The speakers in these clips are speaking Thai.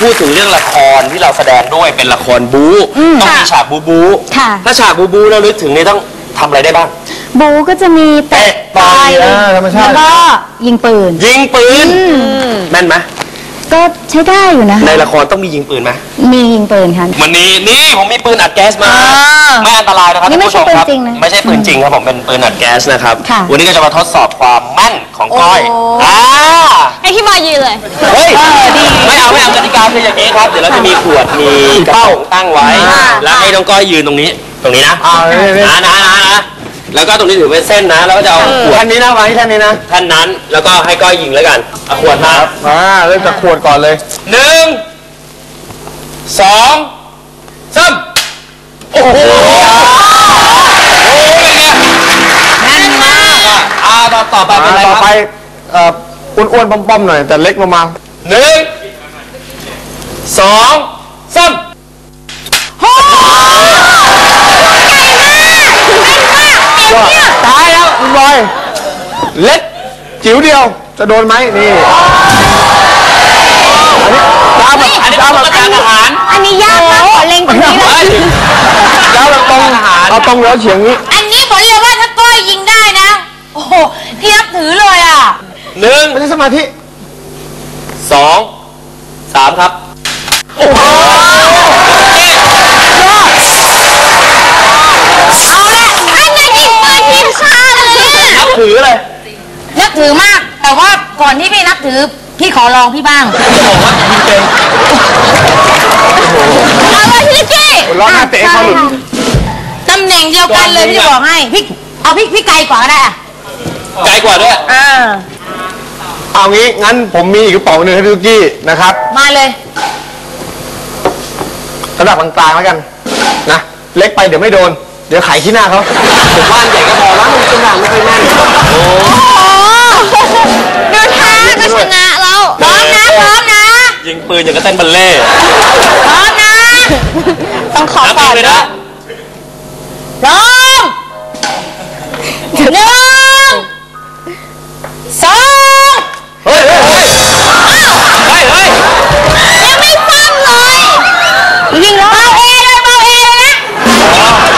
พูดถึงเรื่องละครที่เราแสดงด้วยเป็นละครบู๊ต้องมีฉากบู๊บู๊ค่ะ ถ้าฉากบู๊บู๊เราลึกถึงนี่ต้องทำอะไรได้บ้าง บูก็จะมีเตะเตะต่อยต่อ่าธรรมชาติ แล้วก็ยิงปืนยิงปืนแม่นไหม ก็ใช้ได้อยู่นะในคะละครต้องมียิงปืนไหมมียิงปืนค่ะ วันนี้นี่ผมมีปืนอัดแก๊สมาไม่อันตรายนะครับนี่ไม่ท่านผู้ชครับใช่ปืนจริงนะไม่ใช่ปืนจริงครับผมเป็นปืนอัดแก๊สนะครับค่ะวันนี้ก็จะมาทดสอบความแม่นของก้อยอ่าไอที่มายืนเลย เฮ้ยไม่เอาไม่เอากติกาคืออย่างนี้ครับเดี๋ยวเราจะมีขวดมีกระป๋องตั้งไว้ แล้วให้น้องก้อยยืนตรงนี้ ตรงนี้นะเอาเลยเลยนะนะนะนะ แล้วก็ตรงนี้ถือเป็นเส้นนะ แล้วก็จะเอาขวดท่านนี้นะไว้ท่านนี้นะท่านนั้น แล้วก็ให้ก้อยยิงแล้วกันเอาขวดมาอ่าเริ่มจากขวดก่อนเลยหนึ่งสองสามโอ้โหโอ้โหเป็นไงแน่นมากอะอ่าต่อต่อไปเป็นอะไรต่อคไปรับเอ่ออ้วนๆป้อมๆหน่อย แต่เล็กลงมาหนึ่งสองสามตายแล้วคุณบอย เล็ก จิ๋วเดียวจะโดนไหมนี่อันนี้อันนี้จ้าเป็นแบบกรรมการอาหารอันนี้ยากมากขอเล็งตรงนี้เลยเฮ้ยจ้าแบบตรงเอาตรงแล้วเฉียงนี้อันนี้บอกเลยว่าถ้าก้อยยิงได้นะ โอ้โหพี่นับถือเลยอะหนึ่งไม่ใช่สมาธิสองสามครับ โอ้โหเอาละอันนี้ยิงปืนทีมชาติเลยอะนับถือเลย นับถือมาก แต่ว่าก่อนที่พี่นับถือ พี่ขอลองพี่บ้างจะบอกว่ายิงเป็นเอาเลยพี่ลิกกี้ร้องหน้าเตะเขาหลุด ตำแหน่งเดียวกันเลยพี่จะบอกให้พี่เอาพี่พี่ไกลกว่าก็ได้อะไกลกว่าด้วย เออเอางี้งั้นผมมีอีกกระป๋องหนึ่งให้ทุกกี้นะครับมาเลย ระดับกลางๆแล้วกันนะเล็กไปเดี๋ยวไม่โดน เดี๋ยวไขขี้หน้าเขาผมว่าอันใหญ่ก็พอมั้งตัวอย่างไม่ค่อยแน่นโอ้ นอย่างกับเต้นบัลเล่ต์พร้อมนะ ต้องขอนับก่เอองนเลยนะ พร้อมหนึ่งสองเฮ้ยเฮ้ย เฮ้ย เฮ้ย เฮ้ย ยังไม่ฟังเลยยิงแล้วเบาเอเลยเบาเอเลยนะ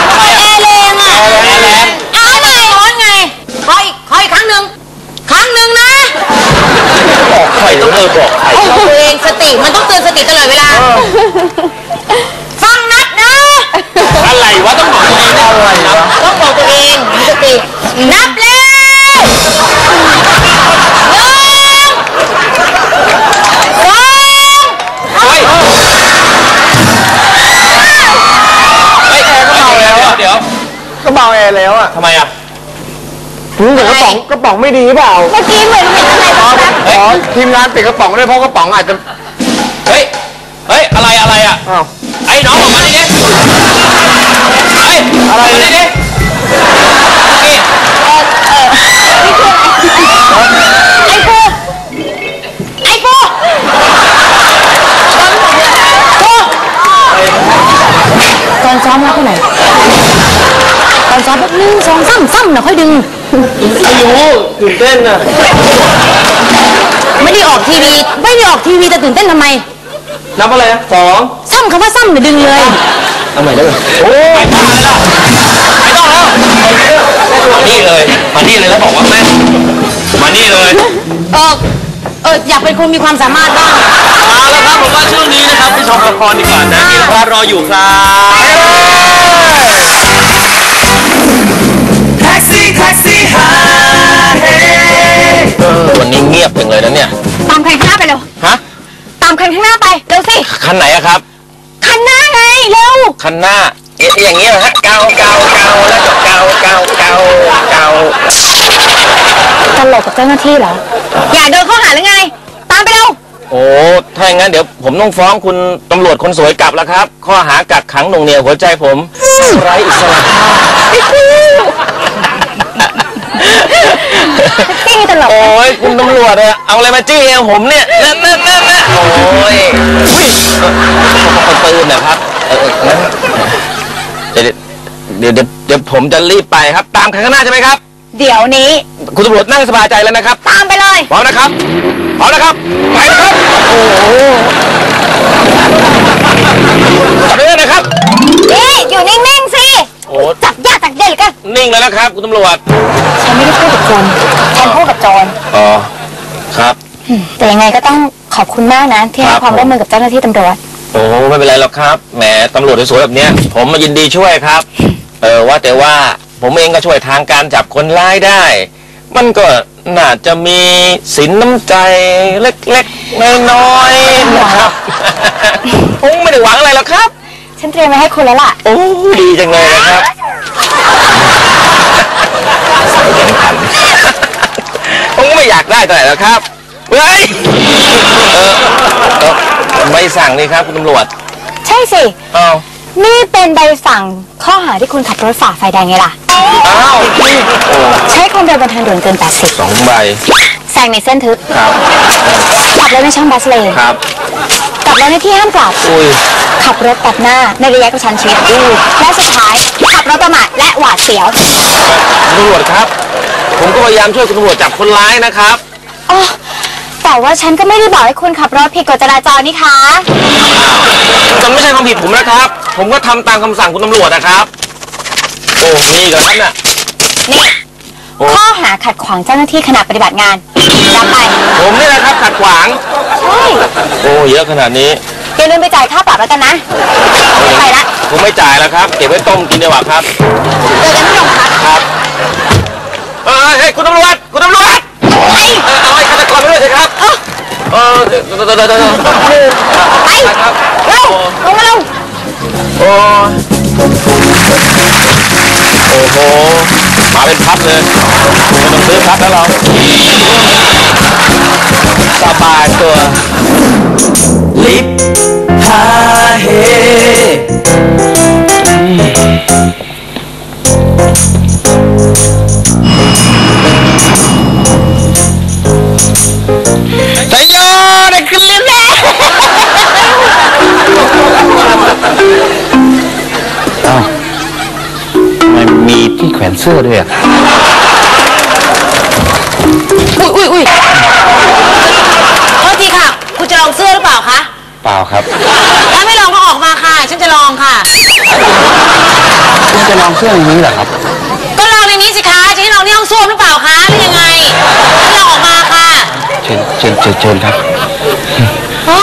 เบาเอแรงอะแรงแรง เอาไงร้อนไงขออีกขออีกครั้งหนึ่งครั้งหนึ่งนะ บอกใครต้องเออบอกใครโอ้ตัวเองสติมันต้องเตือนสติตลอดเวลา ฟังนับนะ อะไรวะต้องบอกตัวเองอะไรนะต้องบอกตัวเองมีสตินับแล้ ป๋องกระป๋องไม่ดีเปล่าเมื่อกี้เหมือนเห็นอะไรบ้างนะขอทีมงานปิดกระป๋องด้วยเพราะกระป๋องอาจจะเฮ้ย เฮ้ย อะไรอะไรอะ อ้าว ไอ้น้องออกมาดิเฮ้ยอะไรมาเนี่ย นะค่อยดึงไม่รู้ตื่นเต้นอะไม่ได้ออกทีวี ไม่ได้ออกทีวีแต่ตื่นเต้นทำไม นับอะไรอะสองซ้ำคำว่าซ้ำเนี่ยดึงเลยทำไมได้โอ้ไม่ต้องแล้วไม่ต้องแล้วมานี่เลย มานี่เลยแล้วบอกว่าแม่นมานี่เลย เออเอออยากเป็นคนมีความสามารถบ้าง เอาละครับผมว่าช่วงนี้นะครับไปชมละครดีกว่านะมีละครรออยู่ครับ แท็กซี่แท็กซี่หาเฮวันนี้เงียบจังเลยนะเนี่ย ตามคันข้างหน้าไปเร็ว ฮะ ตามคันข้างหน้าไป เร็วสิ คันไหนอะครับ คันหน้าไง เร็ว คันหน้า เอ๊ะอย่างเงี้ยเหรอฮะ เกาเกาเกาแล้วก็เกาเกาเกาเกาตลกกับเจ้าหน้าที่เหรอ อยากเดินเข้าหาหรือไง ตามไปเร็ว โอ้ ถ้าอย่างนั้นเดี๋ยวผมต้องฟ้องคุณตำรวจคนสวยกลับแล้วครับ ข้อหากักขังหน่วงเหนี่ยวหัวใจผมไร้อิสระภาพที่ นี่ตลกโอ้ยคุณตำรวจอะเอาอะไรมาจี้เอวผมเนี่ยนั่นนั่นนั่นนั่นโอ้ยอุ้ยเอ่อปืนนะครับเออเอองั้นเดี๋ยวเดี๋ยวเดี๋ยวเดี๋ยวผมจะรีบไปครับ ตามคันข้างหน้าใช่ไหมครับ เดี๋ยวนี้ คุณตำรวจนั่งสบายใจแล้วนะครับ ตามไปเลยพร้อมนะครับพร้อมนะครับไปนะครับโอ้โหจับได้นะครับนี่อยู่นิ่ง ๆสิโอ้จับยากจับเย็นเหลือเกันนิ่งแล้วนะครับ คุณตำรวจ ฉันไม่ได้พูดกับคนฉันพูดกับโจรอ๋อ ครับ แต่ยังไงก็ต้องขอบคุณมากนะ ที่ให้ครับความร่วมมือกับเจ้าหน้าที่ตำรวจ โอ้ไม่เป็นไรหรอกครับ แหมตำรวจสวยๆแบบเนี้ย ผมมายินดีช่วยครับ เออว่าแต่ว่าผมเองก็ช่วยทางการจับคนร้ายได้ มันก็น่าจะมีสินน้ำใจเล็กๆน้อยๆนะครับผมไม่ได้หวังอะไรหรอกครับ ฉันเตรียมไว้ให้คุณแล้วล่ะ โอ้ดีจังเลยนะครับใส่แข็งขันผมก็ไม่อยากได้เท่าไหร่แล้วครับเฮ้ยเออเออใบสั่งนี่ครับคุณตำรวจใช่สิ อ้าวนี่เป็นใบสั่งข้อหาที่คุณขับรถฝ่าไฟแดงไงล่ะ อ้าวโอ้ใช้ความเร็วบนทางด่วนเกิน80สองใบแซงในเส้นทึบครับขับรถในช่องบัสเลนครับ กลับรถในที่ห้ามกลับ อุ้ย ขับรถตัดหน้าในระยะกระชั้นชิดและสุดท้ายขับรถประมาทและหวาดเสียวคุณตำรวจครับ ผมก็พยายามช่วยคุณตำรวจจับคนร้ายนะครับ อ๋อแต่ว่าฉันก็ไม่ได้บอกให้คุณขับรถผิดกฎจราจรนี่คะ มันไม่ใช่ความผิดผมนะครับ ผมก็ทำตามคำสั่งคุณตำรวจนะครับ โอ้มีอีกับท่านน่ะ นี่โอ้ ข้อหาขัดขวางเจ้าหน้าที่ขณะปฏิบัติงานรับไป ผมนี่นะครับขัดขวาง ใช่โอ้เยอะขนาดนี้อย่าลืมไปจ่ายค่าปรับแล้วกันนะไปละผมไม่จ่ายแล้วครับ เก็บไว้ต้มกินดีกว่าครับเจอกันที่โรงพักครับเอ้ยเฮ้ยคุณตำรวจคุณตำรวจเอ้ยเอาไอ้ฆาตกรไปด้วยสิครับเออเดี๋ยวเดี๋ยวเดี๋ยวเดี๋ยวเดี๋ยวไปครับเร็วลงมาเร็วโอ้โอ้โหมาเป็นพัดเลยไม่ต้องซื้อพัดแล้วเรา สบายตัวลิปฮาเฮสยโยได้ขึ้นเรือแล้วอ้าวมันมีที่แขวนเสื้อด้วยอะ อุ้ยอุ้ยอุ้ยโทษทีค่ะ คุณจะลองเสื้อหรือเปล่าคะ เป ล่าครับ ถ้าไม่ลองก็ออกมาค่ะ ฉันจะลองค่ะ คุณจะลองเสื้ออย่างนี้เหรอครับ ก็ลองในนี้สิคะจะให้ลองที่ห้องส้วมหรือเปล่าคะหรือยังไงให้ลองออกมาค่ะเชิญเชิญเชิญเชิญครับ ฮะ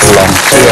นี่ลองเสื้อ